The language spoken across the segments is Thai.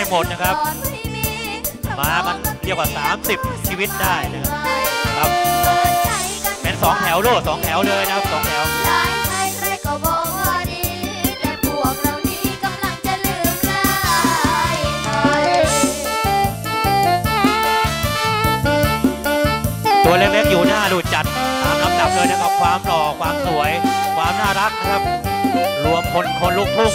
ให้หมดนะครับ มามันเรียกว่า 30 ชีวิตได้นะครับ เป็น 2 แถวโลดสองแถวเลยนะครับ2แถวตัวเล็กๆอยู่หน้าดูจัดตามลำดับเลยนะครับความหล่อความสวย ความน่ารักนะครับ รวมคนคนลุกทุ่ง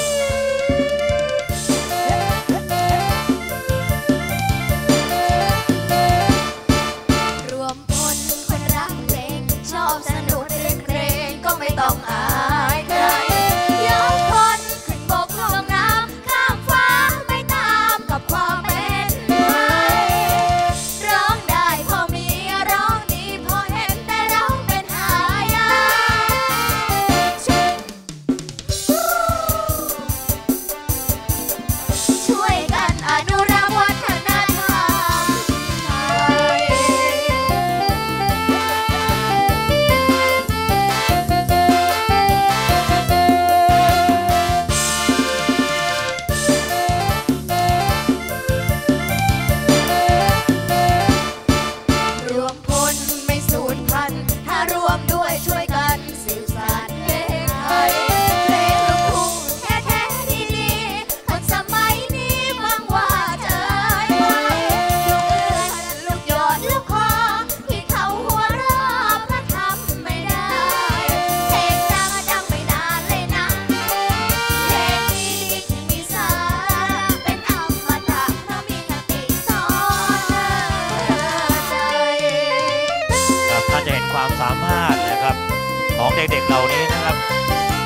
เด็กเหล่านี้นะครับ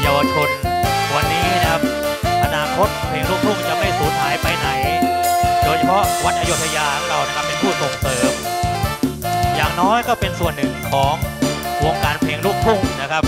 เยาวชนวันนี้นะครับ อนาคตเพลงลูกทุ่งจะไม่สูญหายไปไหน โดยเฉพาะวัดอโยธยาของเรานะครับเป็นผู้ส่งเสริม อย่างน้อยก็เป็นส่วนหนึ่งของวงการเพลงลูกทุ่งนะครับ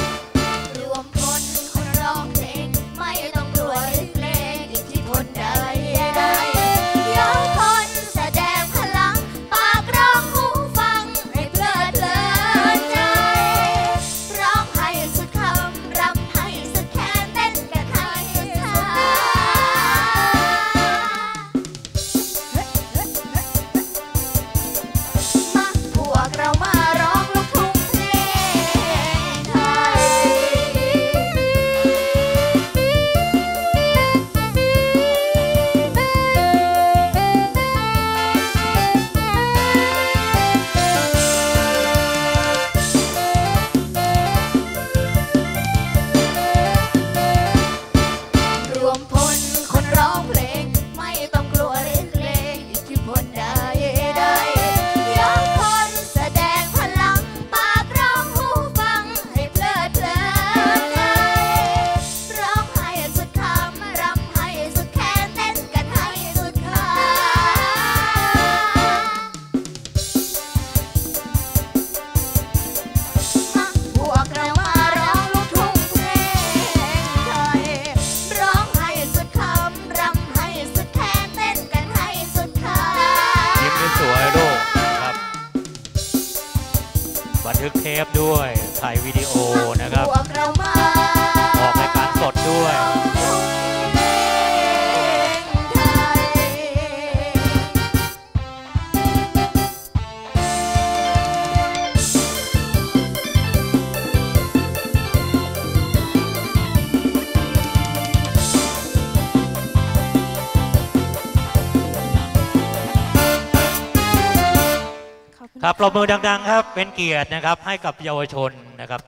บันทึกเทปด้วยถ่ายวิดีโอนะครับ ครับปรบมือดัง ๆ ครับ เป็นเกียรตินะครับให้กับเยาวชนนะครับ